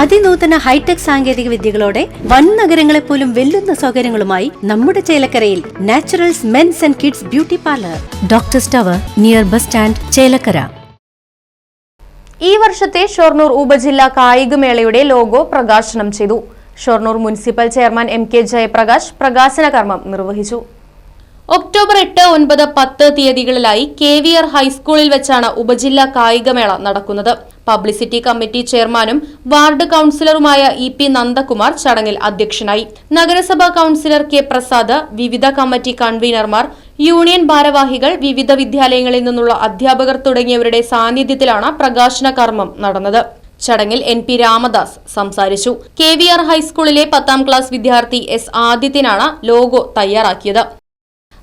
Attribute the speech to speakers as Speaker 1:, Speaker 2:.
Speaker 1: അതിനൂതന hi tech സാങ്കേതിക വിദ്യകളോടെ വൻ നഗരങ്ങളെ പോലും വെല്ലുന്ന സൗകര്യങ്ങളുമായി നമ്മുടെ ചേലക്കരയിൽ Naturals men's and kids beauty parlour. Doctor സ്റ്റവർ near bus stand Chelakkara.
Speaker 2: ഈ വർഷത്തെ ഷൊർണൂർ ഉപജില്ലാ കായികമേളയുടെ ലോഗോ പ്രകാശനം ചെയ്തു. Shoranur municipal chairman M K Jayaprakash പ്രകാശന കർമ്മം നിർവഹിച്ചു. ഒക്ടോബർ എട്ട് ഒൻപത് പത്ത് തീയതികളിലായി കെ വി ആർ ഹൈസ്കൂളിൽ വെച്ചാണ് ഉപജില്ലാ കായികമേള നടക്കുന്നത്. പബ്ലിസിറ്റി കമ്മിറ്റി ചെയർമാനും വാർഡ് കൌൺസിലറുമായ ഇ പി നന്ദകുമാർ ചടങ്ങിൽ അധ്യക്ഷനായി. നഗരസഭാ കൌൺസിലർ കെ പ്രസാദ് വിവിധ കമ്മിറ്റി കൺവീനർമാർ യൂണിയൻ ഭാരവാഹികൾ വിവിധ വിദ്യാലയങ്ങളിൽ നിന്നുള്ള അധ്യാപകർ തുടങ്ങിയവരുടെ സാന്നിധ്യത്തിലാണ് പ്രകാശന കർമ്മം നടന്നത്. ചടങ്ങിൽ എൻ പി രാമദാസ് സംസാരിച്ചു. കെ വി ആർ ഹൈസ്കൂളിലെ പത്താം ക്ലാസ് വിദ്യാർത്ഥി എസ് ആദിത്യനാണ് ലോഗോ തയ്യാറാക്കിയത്.